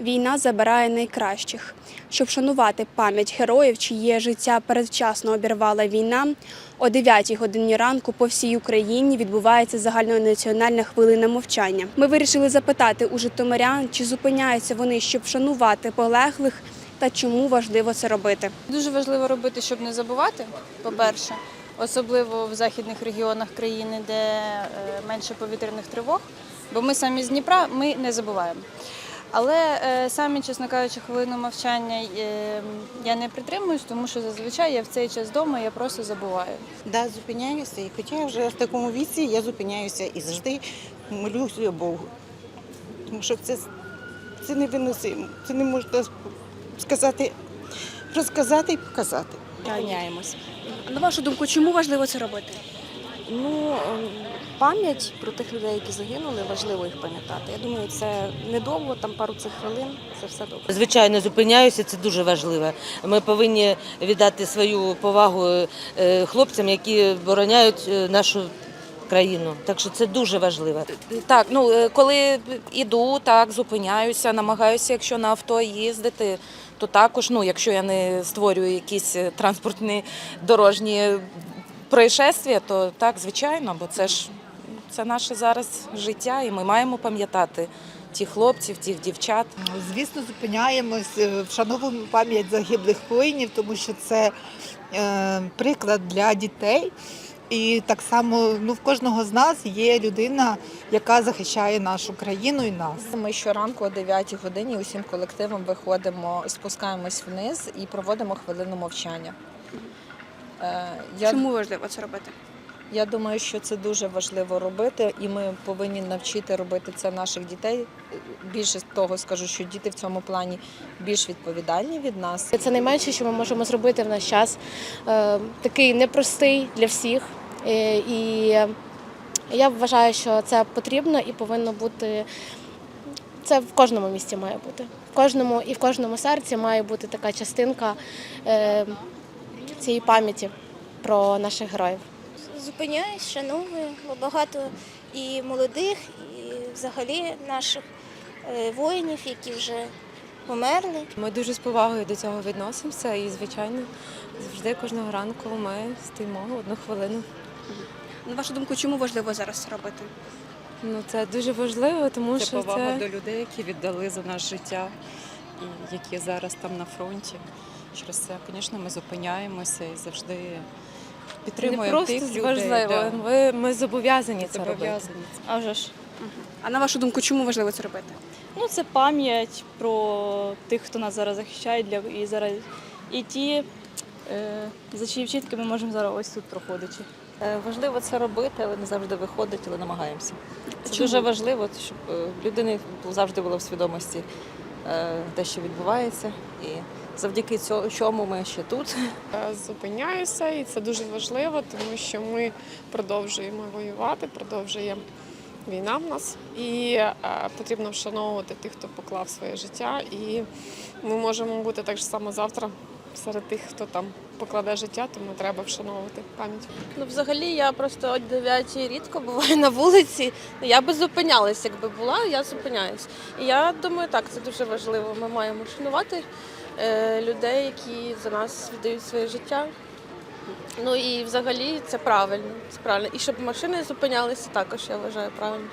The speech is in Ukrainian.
Війна забирає найкращих. Щоб вшанувати пам'ять героїв, чиє життя передчасно обірвала війна, о 9 годині ранку по всій Україні відбувається загальнонаціональна хвилина мовчання. Ми вирішили запитати у житомирян, чи зупиняються вони, щоб вшанувати полеглих, та чому важливо це робити. Дуже важливо робити, щоб не забувати, по-перше, особливо в західних регіонах країни, де е, менше повітряних тривог. Бо ми самі з Дніпра ми не забуваємо. Але е, самі, чесно кажучи, хвилину мовчання е, я не притримуюсь, тому що зазвичай я в цей час вдома я просто забуваю. Да, зупиняюся. І хоча я вже в такому віці я зупиняюся і завжди молюся Богу. Тому що це, це невиносимо. Це не можна сказати, розказати і показати. Зупиняємось. На вашу думку, чому важливо це робити? Ну, ем, пам'ять про тих людей, які загинули, важливо їх пам'ятати. Я думаю, це недовго, там пару цих хвилин, це все добре. Звичайно, зупиняюся, це дуже важливо. Ми повинні віддати свою повагу е, хлопцям, які бороняють е, нашу країну. Так що це дуже важливо. Так, ну е, коли іду, так зупиняюся, намагаюся, якщо на авто їздити, то також, ну якщо я не створюю якісь е, транспортні дорожні происшествия, то так, звичайно, бо це ж це наше зараз життя, і ми маємо пам'ятати тих хлопців, тих дівчат. Звісно, зупиняємось, е, вшановуємо пам'ять загиблих воїнів, тому що це е, приклад для дітей. І так само ну, в кожного з нас є людина, яка захищає нашу країну і нас. Ми щоранку о 9 годині усім колективом виходимо, спускаємось вниз і проводимо хвилину мовчання. Е, Я, Чому важливо це робити? я думаю, що це дуже важливо робити, і ми повинні навчити робити це наших дітей. Більше того скажу, що діти в цьому плані більш відповідальні від нас. Це найменше, що ми можемо зробити в наш час. Е, Такий непростий для всіх. Е, І я вважаю, що це потрібно і повинно бути. Це в кожному місті має бути. В кожному і в кожному серці має бути така частинка цієї пам'яті про наших героїв. Зупиняюсь, шаную, бо багато і молодих, і взагалі наших е, воїнів, які вже померли. Ми дуже з повагою до цього відносимося і, звичайно, завжди кожного ранку ми стоїмо одну хвилину. На вашу думку, чому важливо зараз це робити? Ну це дуже важливо, тому Це що повага це до людей, які віддали за наше життя і які зараз там на фронті. Через це, звісно, ми зупиняємося і завжди підтримуємо просто тих людей. важливо, да, ми, ми зобов'язані це робити. зобов'язані. А вже ж. А на вашу думку, чому важливо це робити? Ну, це пам'ять про тих, хто нас зараз захищає для і зараз і ті, е, за чиї вчитки ми можемо зараз ось тут проходити. Е, Важливо це робити, але не завжди виходить, але намагаємося. Це Чому? дуже важливо, щоб е, в людини завжди було в свідомості е, те, що відбувається. І завдяки цьому чому ми ще тут. Е, Зупиняюся, і це дуже важливо, тому що ми продовжуємо воювати, продовжує війна в нас, і е, потрібно вшановувати тих, хто поклав своє життя. І ми можемо бути так само завтра серед тих, хто там покладе життя, тому треба вшановувати пам'ять. Ну, взагалі, я просто о 9 рідко буваю на вулиці. Я би зупинялась, якби була, я зупиняюсь. І я думаю, так, це дуже важливо. Ми маємо шанувати е, людей, які за нас віддають своє життя. Ну і взагалі це правильно. Це правильно. І щоб машини зупинялися, також я вважаю правильно.